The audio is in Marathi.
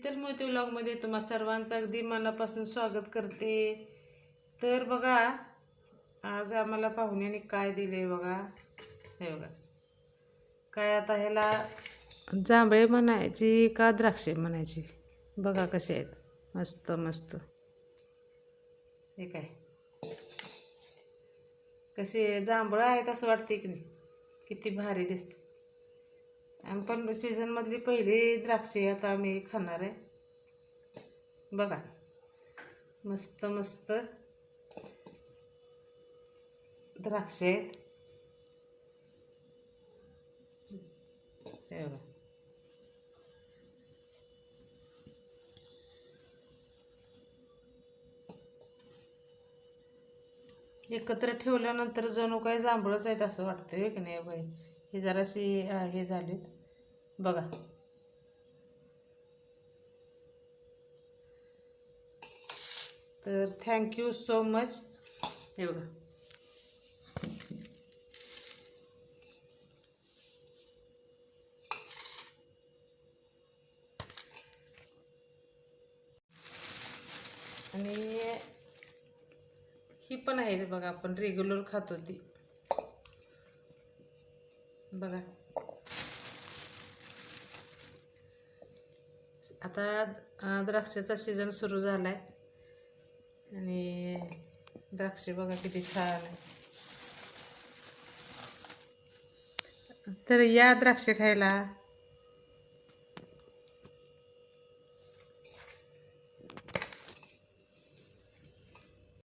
शीतल मोती व्लॉगमध्ये तुम्हा सर्वांचं अगदी मनापासून स्वागत करते. तर बघा आज आम्हाला पाहुण्याने काय दिले बघा. हे बघा. काय आता ह्याला जांभळे म्हणायची का द्राक्षे म्हणायची? बघा कसे आहेत. मस्त मस्त. हे काय? कसे जांभळं आहेत असं वाटते की नाही? किती भारी दिसते आणि पण सीझनमधली पहिली द्राक्षे आता मी खाणार आहे. बघा. मस्त मस्त द्राक्षे आहेत. हे बघा. एकत्र ठेवल्यानंतर जणू काही जांभळच आहेत असं वाटतं की नाही बाई? हे जराशी हे झालेत. बघा. तर थँक्यू सो मच हे बघा. आणि ही पण आहे बघा आपण रेग्युलर खातो ती. बघा. आता द्राक्षाचा सीझन सुरू झाला आहे आणि द्राक्षे बघा किती छान आहे. तर या द्राक्षे खायला